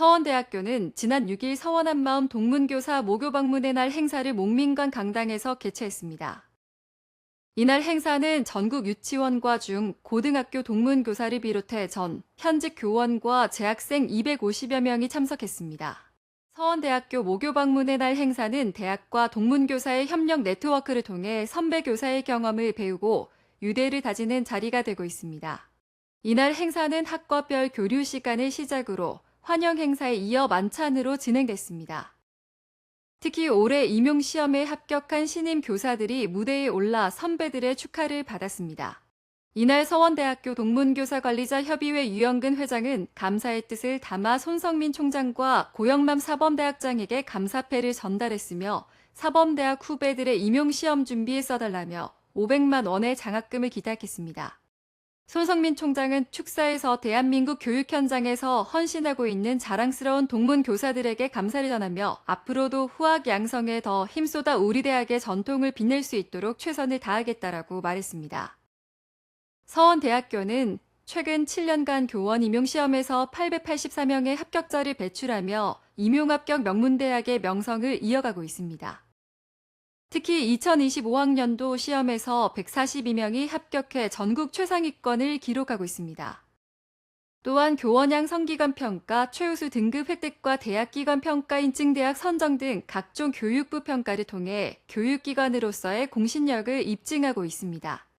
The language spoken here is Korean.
서원대학교는 지난 6일 서원 한마음 동문교사 모교 방문의 날 행사를 목민관 강당에서 개최했습니다. 이날 행사는 전국 유치원과 중 고등학교 동문교사를 비롯해 전, 현직 교원과 재학생 250여 명이 참석했습니다. 서원대학교 모교 방문의 날 행사는 대학과 동문교사의 협력 네트워크를 통해 선배 교사의 경험을 배우고 유대를 다지는 자리가 되고 있습니다. 이날 행사는 학과별 교류 시간을 시작으로 환영 행사에 이어 만찬으로 진행됐습니다. 특히 올해 임용 시험에 합격한 신임 교사들이 무대에 올라 선배들의 축하를 받았습니다. 이날 서원대학교 동문교사관리자 협의회 유영근 회장은 감사의 뜻을 담아 손성민 총장과 고영맘 사범대학장에게 감사패를 전달했으며 사범대학 후배들의 임용시험 준비에 써달라며 500만 원의 장학금을 기탁했습니다. 손성민 총장은 축사에서 대한민국 교육 현장에서 헌신하고 있는 자랑스러운 동문 교사들에게 감사를 전하며 앞으로도 후학 양성에 더 힘쏟아 우리 대학의 전통을 빛낼 수 있도록 최선을 다하겠다라고 말했습니다. 서원대학교는 최근 7년간 교원 임용 시험에서 884명의 합격자를 배출하며 임용 합격 명문대학의 명성을 이어가고 있습니다. 특히 2025학년도 시험에서 142명이 합격해 전국 최상위권을 기록하고 있습니다. 또한 교원양 성기관 평가, 최우수 등급 획득과 대학기관 평가 인증 대학 선정 등 각종 교육부 평가를 통해 교육기관으로서의 공신력을 입증하고 있습니다.